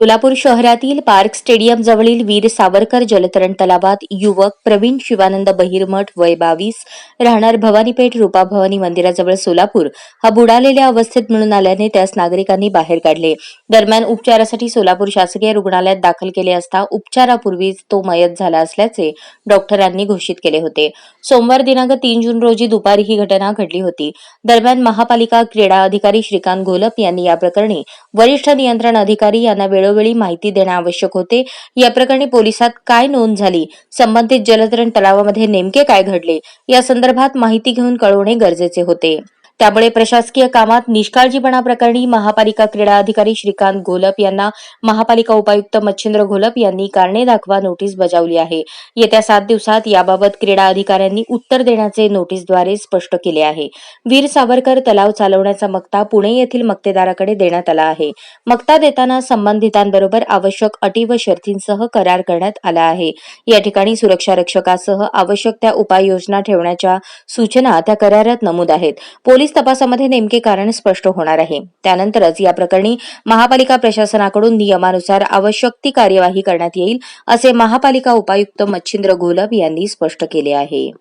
सोलापूर शहरातील park stadium जवळील वीर सावरकर जलतरण तलावात युवक प्रवीण शिवानंद बहिरमठ वय बावीस राहणार भवानीपेठ रूपा भवानी मंदिराजवळ सोलापूर हा बुडालेल्या अवस्थेत मिळून आल्याने त्यास नागरिकांनी बाहेर काढले. दरम्यान उपचारासाठी सोलापूर शासकीय रुग्णालयात दाखल केले असता उपचारापूर्वीच तो मयत झाला असल्याचे डॉक्टरांनी घोषित केले होते. सोमवार दिनांक तीन जून रोजी दुपारी ही घटना घडली होती. दरम्यान महापालिका क्रीडा अधिकारी श्रीकांत घोलप यांनी या प्रकरणी वरिष्ठ नियंत्रण अधिकारी यांना वेळोवेळी माहिती देणे आवश्यक होते. या प्रकरणी पोलिसात काय नोंद झाली? संबंधित जलतरण तलावामध्ये नेमके काय घडले? या संदर्भात माहिती घेऊन कळवणे गरजेचे होते. त्यामुळे प्रशासकीय कामात निष्काळजीपणा प्रकरणी महापालिका क्रीडा अधिकारी श्रीकांत घोलप यांना महापालिका उपायुक्त मच्छिंद्र घोलप यांनी कारणे दाखवा नोटीस बजावली आहे. येत्या सात दिवसात याबाबत क्रीडा अधिकाऱ्यांनी उत्तर देण्याचे नोटीसद्वारे स्पष्ट केले आहे. वीर सावरकर तलाव चालवण्याचा मक्ता पुणे येथील मक्तेदाराकडे देण्यात आला आहे. मक्ता देताना संबंधितांबरोबर आवश्यक अटी व शर्तींसह करार करण्यात आला आहे. या ठिकाणी सुरक्षा रक्षकासह आवश्यक त्या उपाययोजना ठेवण्याच्या सूचना त्या करारात नमूद आहेत. पोलीस पोलीस तपासामध्ये नेमके कारण स्पष्ट होणार आहे. त्यानंतरच या प्रकरणी महापालिका प्रशासनाकडून नियमानुसार आवश्यक ती कार्यवाही करण्यात येईल असे महापालिका उपायुक्त मच्छिंद्र घोलप यांनी स्पष्ट केले आहे.